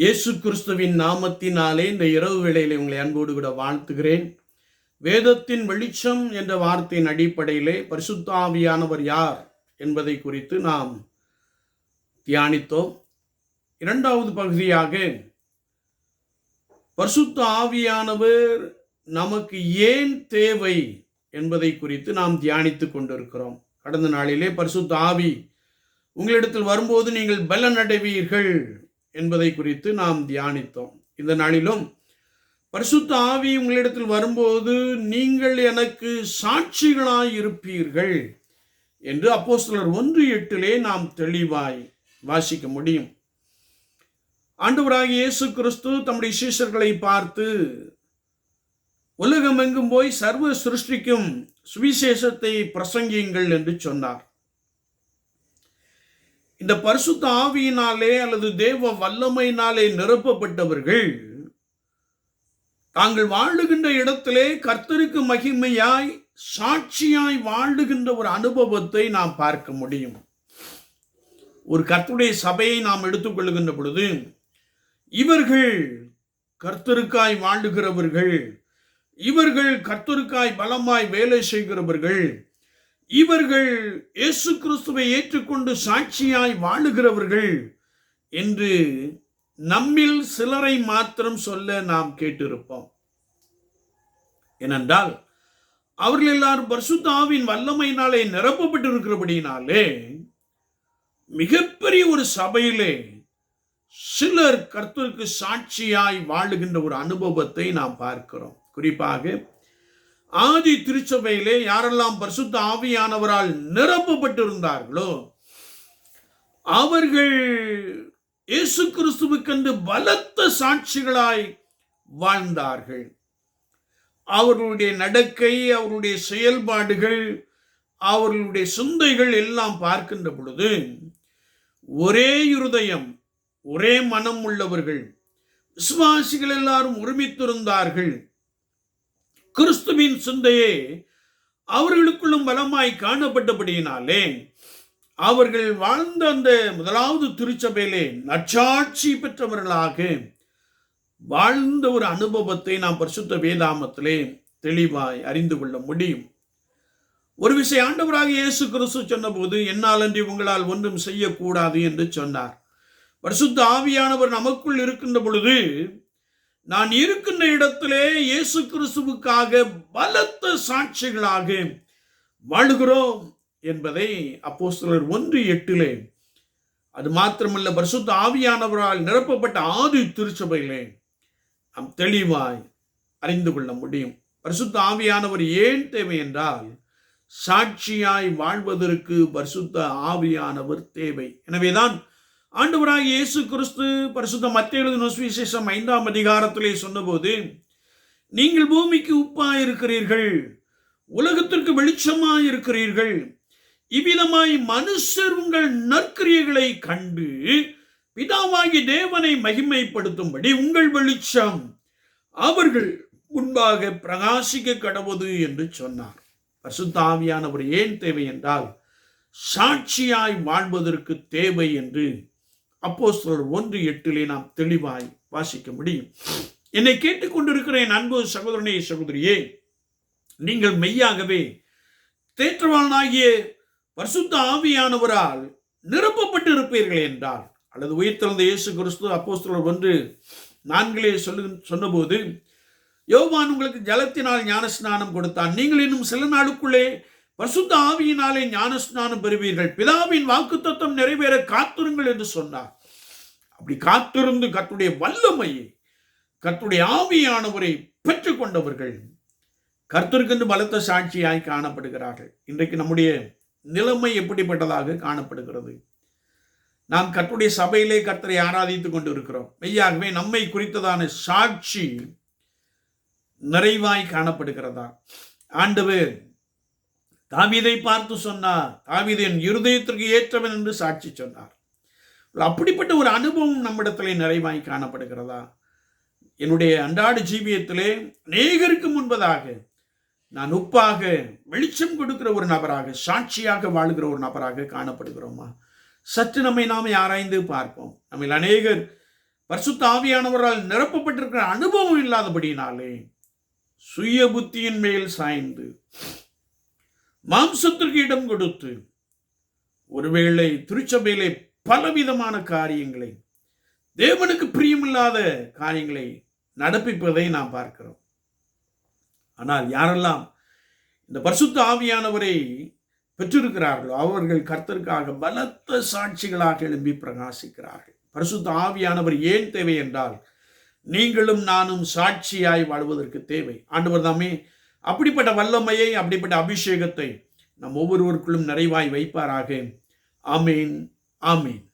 இயேசு கிறிஸ்துவின் நாமத்தினாலே இந்த இரவு வேளையில் உங்களை அன்போடு கூட வாழ்த்துகிறேன். வேதத்தின் வெளிச்சம் என்ற வார்த்தையின் அடிப்படையிலே பரிசுத்த ஆவியானவர் யார் என்பதை குறித்து நாம் தியானித்தோம். இரண்டாவது பகுதியாக பரிசுத்த ஆவியானவர் நமக்கு ஏன் தேவை என்பதை குறித்து நாம் தியானித்து கொண்டிருக்கிறோம். கடந்த நாளிலே பரிசுத்த ஆவி உங்களிடத்தில் வரும்போது நீங்கள் பலன் அடைவீர்கள் என்பதை குறித்து நாம் தியானித்தோம். இந்த நாளிலும் பரிசுத்த ஆவி உங்களிடத்தில் வரும்போது நீங்கள் எனக்கு சாட்சிகளாய் இருப்பீர்கள் என்று அப்போஸ்தலர் ஒன்று எட்டிலே நாம் தெளிவாய் வாசிக்க முடியும். ஆண்டவராக இயேசு கிறிஸ்து தம்முடைய சீஷர்களை பார்த்து உலகமெங்கும் போய் சர்வ சிருஷ்டிக்கும் சுவிசேஷத்தை பிரசங்கியுங்கள் என்று சொன்னார். இந்த பரிசுத்த ஆவியினாலே அல்லது தேவ வல்லமையினாலே நிரப்பப்பட்டவர்கள் தாங்கள் வாழுகின்ற இடத்திலே கர்த்தருக்கு மகிமையாய் சாட்சியாய் வாழுகின்ற ஒரு அனுபவத்தை நாம் பார்க்க முடியும். ஒரு கர்த்தருடைய சபையை நாம் எடுத்துக்கொள்கின்ற பொழுது இவர்கள் கர்த்தருக்காய் வாழுகிறவர்கள் இவர்கள் கர்த்தருக்காய் பலமாய் வேலை செய்கிறவர்கள் இவர்கள் இயேசு கிறிஸ்துவை ஏற்றுக்கொண்டு சாட்சியாய் வாழுகிறவர்கள் என்று நம்மில் சிலரை மாத்திரம் சொல்ல நாம் கேட்டிருப்போம். ஏனென்றால் அவர்கள் எல்லாரும் பர்சுதாவின் வல்லமையினாலே நிரப்பப்பட்டிருக்கிறபடியினாலே மிகப்பெரிய ஒரு சபையிலே சிலர் கர்த்தருக்கு சாட்சியாய் வாழுகின்ற ஒரு அனுபவத்தை நாம் பார்க்கிறோம். குறிப்பாக ஆதி திருச்சபையிலே யாரெல்லாம் பரிசுத்த ஆவியானவரால் நிரப்பப்பட்டிருந்தார்களோ அவர்கள் இயேசு கிறிஸ்துவுக்கென்று பலத்த சாட்சிகளாய் வாழ்ந்தார்கள். அவர்களுடைய நடக்கை அவருடைய செயல்பாடுகள் அவர்களுடைய சிந்தைகள் எல்லாம் பார்க்கின்ற பொழுது ஒரே இருதயம் ஒரே மனம் உள்ளவர்கள் விசுவாசிகள் எல்லாரும் ஒருமித்திருந்தார்கள். கிறிஸ்துவின் சிந்தையே அவர்களுக்குள்ளும் பலமாய் காணப்பட்டபடியினாலே அவர்கள் வாழ்ந்த அந்த முதலாவது திருச்சபையிலே நற்சாட்சி பெற்றவர்களாக வாழ்ந்த ஒரு அனுபவத்தை நாம் பரிசுத்த வேதாமத்திலே தெளிவாய் அறிந்து கொள்ள முடியும். ஒரு விஷயம் ஆண்டவராக இயேசு கிறிஸ்து சொன்னபோது என்னால் அன்றி உங்களால் ஒன்றும் செய்யக்கூடாது என்று சொன்னார். பரிசுத்த ஆவியானவர் நமக்குள் இருக்கின்ற பொழுது நான் இருக்கின்ற இடத்திலே இயேசு கிறிஸ்துவுக்காக பலத்த சாட்சிகளாக வாழ்கிறோம் என்பதை அப்போஸ்தலர் ஒன்று எட்டிலே அது மாத்திரமல்ல பரிசுத்த ஆவியானவரால் நிரப்பப்பட்ட ஆதி திருச்சபையிலே நாம் தெளிவாய் அறிந்து கொள்ள முடியும். பரிசுத்த ஆவியானவர் ஏன் தேவை என்றால் சாட்சியாய் வாழ்வதற்கு பரிசுத்த ஆவியானவர் தேவை. எனவேதான் ஆண்டவராக இயேசு கிறிஸ்து பரிசுத்த மத்திய எழுதின சுவிசேஷம் ஐந்தாம் அதிகாரத்திலே சொன்னபோது நீங்கள் பூமிக்கு உப்பாய் இருக்கிறீர்கள் உலகத்திற்கு வெளிச்சமாய் இருக்கிறீர்கள் இவ்விதமாய் மனுஷர் உங்கள் நற்கிரியைகளை கண்டு பிதாவாகி தேவனை மகிமைப்படுத்தும்படி உங்கள் வெளிச்சம் அவர்கள் முன்பாக பிரகாசிக்க கடவுது என்று சொன்னார். பசுத்தாவியானவர் ஏன் தேவை என்றால் சாட்சியாய் வாழ்வதற்கு தேவை என்று அப்போஸ்தலர் ஒன்று எட்டிலே நாம் தெளிவாய் வாசிக்க முடியும். என்னை கேட்டுக்கொண்டிருக்கிற என் அன்பு சகோதரனே சகோதரியே நீங்கள் மெய்யாகவே தேற்றவாளனாகிய பரிசுத்த ஆவியானவரால் நிரப்பப்பட்டு இருப்பீர்கள் என்றால் அல்லது உயிர்த்தெழுந்த இயேசு கிறிஸ்து அப்போஸ்தலர் ஒன்று நான்கிலே சொல்லு சொன்னபோது யோவான் உங்களுக்கு ஜலத்தினால் ஞானஸ்நானம் கொடுத்தான். நீங்கள் இன்னும் சில நாளுக்குள்ளே பரிசுத்த ஆவியினாலே ஞானஸ்நானம் பெறுவீர்கள். பிதாவின் வாக்குத்தத்தம் நிறைவேற காத்திருங்கள் என்று சொன்னார். அப்படி காத்திருந்து கத்துடைய வல்லமையை கத்துடைய ஆவியானவரை பெற்றுக்கொண்டவர்கள் கர்த்தருக்கென்று பலத்த சாட்சியாய் காணப்படுகிறார்கள். இன்றைக்கு நம்முடைய நிலைமை எப்படிப்பட்டதாக காணப்படுகிறது? நாம் கர்த்தருடைய சபையிலே கர்த்தரை ஆராதித்துக் கொண்டு இருக்கிறோம் மெய்யாகவே நம்மை குறித்ததான சாட்சி நிறைவாய் காணப்படுகிறதா? ஆண்டவர் தாவீதை பார்த்து சொன்னார் தாவீது என் இருதயத்திற்கு ஏற்றவன் என்று சாட்சி சொன்னார். அப்படிப்பட்ட ஒரு அனுபவம் நம்மிடத்திலே நிறைவாய் காணப்படுகிறதா? என்னுடைய அன்றாட ஜீவியத்திலே அநேகருக்கு முன்பதாக நான் உப்பாக வெளிச்சம் கொடுக்கிற ஒரு நபராக சாட்சியாக வாழுகிற ஒரு நபராக காணப்படுகிறோமா? சற்று நம்மை நாமே ஆராய்ந்து பார்ப்போம். நம்ம அநேகர் பரிசுத்த ஆவியானவரால் நிரப்பப்பட்டிருக்கிற அனுபவம் இல்லாதபடினாலே சுய புத்தியின் மேல் சாய்ந்து மாம்சத்திற்கு இடம் கொடுத்து ஒருவேளை திருச்சபையிலே பலவிதமான காரியங்களை தேவனுக்கு பிரியமில்லாத காரியங்களை நடப்பிப்பதை நாம் பார்க்கிறோம். ஆனால் யாரெல்லாம் இந்த பரிசுத்த ஆவியானவரை பெற்றிருக்கிறார்களோ அவர்கள் கர்த்தருக்காக பலத்த சாட்சிகளாக எழும்பி பிரகாசிக்கிறார்கள். பரிசுத்த ஆவியானவர் ஏன் தேவை என்றால் நீங்களும் நானும் சாட்சியாய் வாழ்வதற்கு தேவை. ஆண்டவர் தாமே அப்படிப்பட்ட வல்லமையை அப்படிப்பட்ட அபிஷேகத்தை நம் ஒவ்வொருவருக்குள்ளும் நிறைவாய் வைப்பாராக. ஆமீன் ஆமீன்.